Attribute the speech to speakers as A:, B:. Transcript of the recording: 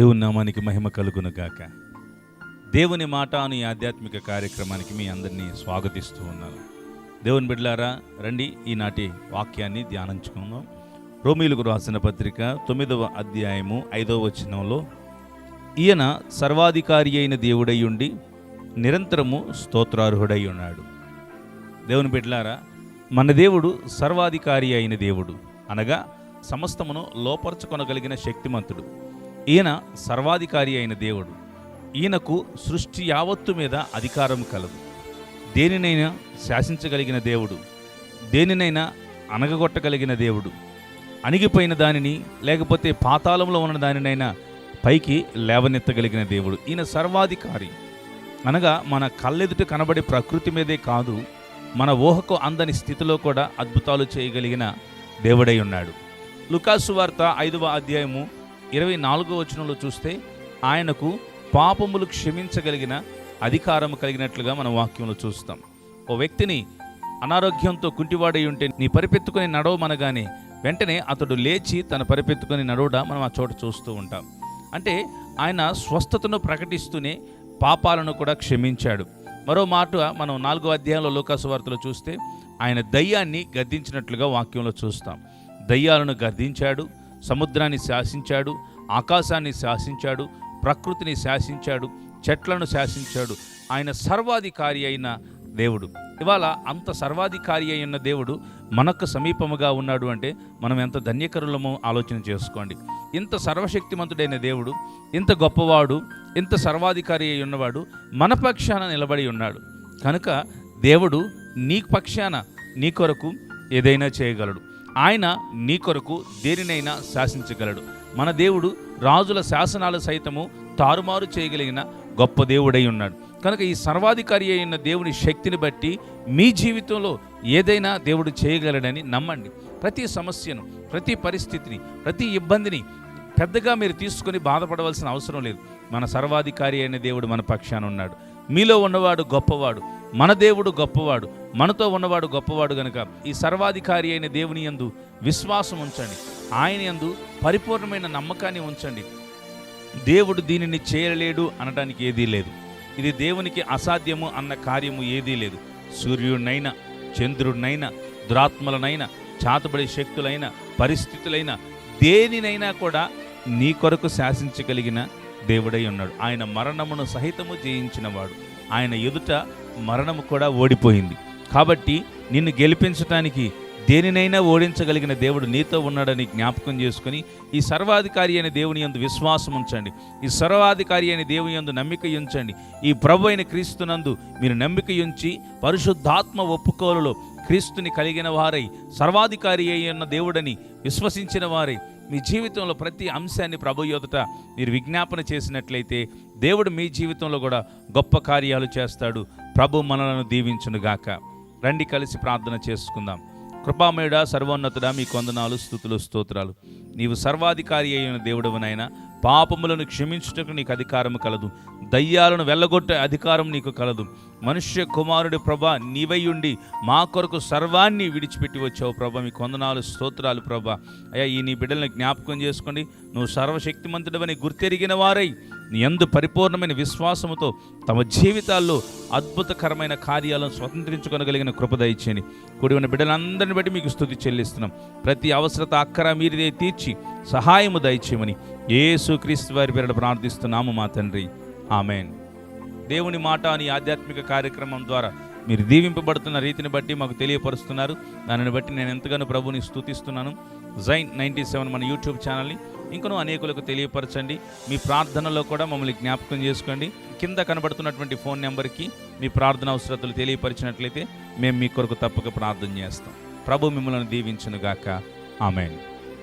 A: దేవుని నామానికి మహిమ కలుగును గాక దేవుని మాట అని ఆధ్యాత్మిక కార్యక్రమానికి మీ అందరినీ స్వాగతిస్తూ ఉన్నాను. దేవుని బిడ్లారా రండి ఈనాటి వాక్యాన్ని ధ్యానించుకుందాం. రోమిలకు రాసిన పత్రిక తొమ్మిదవ అధ్యాయము ఐదవ వచనంలో ఈయన సర్వాధికారి అయిన దేవుడై ఉండి నిరంతరము స్తోత్రార్హుడై ఉన్నాడు. దేవుని బిడ్లారా మన దేవుడు సర్వాధికారి అయిన దేవుడు అనగా సమస్తమును లోపరచుకొనగలిగిన శక్తిమంతుడు. ఈయన సర్వాధికారి అయిన దేవుడు. ఈయనకు సృష్టి యావత్తు మీద అధికారం కలదు. దేనినైనా శాసించగలిగిన దేవుడు దేనినైనా అనగగొట్టగలిగిన దేవుడు అణిగిపోయిన దానిని లేకపోతే పాతాళంలో ఉన్న దానినైనా పైకి లేవనెత్తగలిగిన దేవుడు. ఈయన సర్వాధికారి. అనగా మన కళ్ళెదుట కనబడే ప్రకృతి మీదే కాదు మన ఊహకు అందని స్థితిలో కూడా అద్భుతాలు చేయగలిగిన దేవుడై ఉన్నాడు. లుకాసు వార్త ఐదవ అధ్యాయము ఇరవై నాలుగో వచనంలో చూస్తే ఆయనకు పాపములు క్షమించగలిగిన అధికారం కలిగినట్లుగా మనం వాక్యంలో చూస్తాం. ఓ వ్యక్తిని అనారోగ్యంతో కుంటివాడై ఉంటే నీ పరిపెత్తుకొని నడవమనగానే వెంటనే అతడు లేచి తన పరిపెత్తుకొని నడవడ మనం ఆ చోట చూస్తూ ఉంటాం. అంటే ఆయన స్వస్థతను ప్రకటిస్తూనే పాపాలను కూడా క్షమించాడు. మరో మాట మనం నాలుగో అధ్యాయంలో లోకాసు వార్తలో చూస్తే ఆయన దయ్యాన్ని గద్దించినట్లుగా వాక్యంలో చూస్తాం. దయ్యాలను గర్దించాడు సముద్రాన్ని శాసించాడు ఆకాశాన్ని శాసించాడు ప్రకృతిని శాసించాడు చెట్లను శాసించాడు. ఆయన సర్వాధికారి అయిన దేవుడు. ఇవాళ అంత సర్వాధికారి అయిన దేవుడు మనకు సమీపముగా ఉన్నాడు అంటే మనం ఎంత ధన్యకరులమో ఆలోచన చేసుకోండి. ఇంత సర్వశక్తిమంతుడైన దేవుడు ఇంత గొప్పవాడు ఇంత సర్వాధికారి అయి ఉన్నవాడు మన పక్షాన నిలబడి ఉన్నాడు. కనుక దేవుడు నీ పక్షాన నీ కొరకు ఏదైనా చేయగలడు. ఆయన నీ కొరకు దేనినైనా శాసించగలడు. మన దేవుడు రాజుల శాసనాలు సైతము తారుమారు చేయగలిగిన గొప్ప దేవుడై ఉన్నాడు. కనుక ఈ సర్వాధికారి అయిన దేవుని శక్తిని బట్టి మీ జీవితంలో ఏదైనా దేవుడు చేయగలడని నమ్మండి. ప్రతి సమస్యను ప్రతి పరిస్థితిని ప్రతి ఇబ్బందిని పెద్దగా మీరు తీసుకొని బాధపడవలసిన అవసరం లేదు. మన సర్వాధికారి అయిన దేవుడు మన పక్షాన ఉన్నాడు. మీలో ఉన్నవాడు గొప్పవాడు మన దేవుడు గొప్పవాడు మనతో ఉన్నవాడు గొప్పవాడు గనుక ఈ సర్వాధికారి అయిన దేవుని యందు విశ్వాసం ఉంచండి. ఆయన యందు పరిపూర్ణమైన నమ్మకాన్ని ఉంచండి. దేవుడు దీనిని చేయలేడు అనడానికి ఏదీ లేదు. ఇది దేవునికి అసాధ్యము అన్న కార్యము ఏదీ లేదు. సూర్యుడినైనా చంద్రుడినైనా దురాత్మలనైనా చాతబడే శక్తులైన పరిస్థితులైన దేనినైనా కూడా నీ కొరకు శాసించగలిగిన దేవుడై ఉన్నాడు. ఆయన మరణమును సహితము జయించినవాడు. ఆయన ఎదుట మరణము కూడా ఓడిపోయింది. కాబట్టి నిన్ను గెలిపించటానికి దేనినైనా ఓడించగలిగిన దేవుడు నీతో ఉన్నాడని జ్ఞాపకం చేసుకుని ఈ సర్వాధికారి అయిన దేవుని యందు విశ్వాసం ఉంచండి. ఈ సర్వాధికారి అయిన దేవుని యందు నమ్మిక ఉంచండి. ఈ ప్రభు అయిన క్రీస్తునందు మీరు నమ్మిక ఉంచి పరిశుద్ధాత్మ ఒప్పుకోలులో క్రీస్తుని కలిగిన వారై సర్వాధికారి అయి ఉన్న దేవుడని విశ్వసించిన వారై మీ జీవితంలో ప్రతి అంశాన్ని ప్రభు యొదట మీరు విజ్ఞాపన చేసినట్లయితే దేవుడు మీ జీవితంలో కూడా గొప్ప కార్యాలు చేస్తాడు. ప్రభు మనలను దీవించునుగాక. రండి కలిసి ప్రార్థన చేసుకుందాం. కృపామయుడ సర్వోన్నతుడా మీ కొందనాలు స్థుతులు స్తోత్రాలు. నీవు సర్వాధికారి అయిన దేవుడవనైనా పాపములను క్షమించుటకు నీకు అధికారం కలదు. దయ్యాలను వెళ్ళగొట్టే అధికారం నీకు కలదు. మనుష్య కుమారుడి ప్రభ నీవయ్యుండి మా కొరకు సర్వాన్ని విడిచిపెట్టి వచ్చావు ప్రభ. మీ కొందనాలు స్తోత్రాలు ప్రభ. అయ్యా ఈ నీ బిడ్డలను జ్ఞాపకం చేసుకోండి. నువ్వు సర్వశక్తిమంతుడవని గుర్తెరిగిన వారై నీ ఎందు పరిపూర్ణమైన విశ్వాసముతో తమ జీవితాల్లో అద్భుతకరమైన కార్యాలను స్వతంత్రించుకొనగలిగిన కృప కూడి ఉన్న బిడ్డలందరిని బట్టి మీకు స్థుతి చెల్లిస్తున్నాం. ప్రతి అవసరత అక్కర మీరిదే తీర్చి సహాయము దయచేయమని యేసు క్రీస్తు వారి పేరు ప్రార్థిస్తున్నాము మా తండ్రి. ఆమెన్. దేవుని మాట అని ఆధ్యాత్మిక కార్యక్రమం ద్వారా మీరు దీవింపబడుతున్న రీతిని బట్టి మాకు తెలియపరుస్తున్నారు. దానిని బట్టి నేను ఎంతగానో ప్రభుని స్థుతిస్తున్నాను. జైన్ నైంటీ సెవెన్ మన యూట్యూబ్ ఛానల్ని ఇంకనూ అనేకులకు తెలియపరచండి. మీ ప్రార్థనలో కూడా మమ్మల్ని జ్ఞాపకం చేసుకోండి. కింద కనబడుతున్నటువంటి ఫోన్ నెంబర్కి మీ ప్రార్థన అవసరతలు తెలియపరిచినట్లయితే మేము మీ కొరకు తప్పక ప్రార్థన చేస్తాం. ప్రభు మిమ్మల్ని దీవించునుగాక. ఆమెను.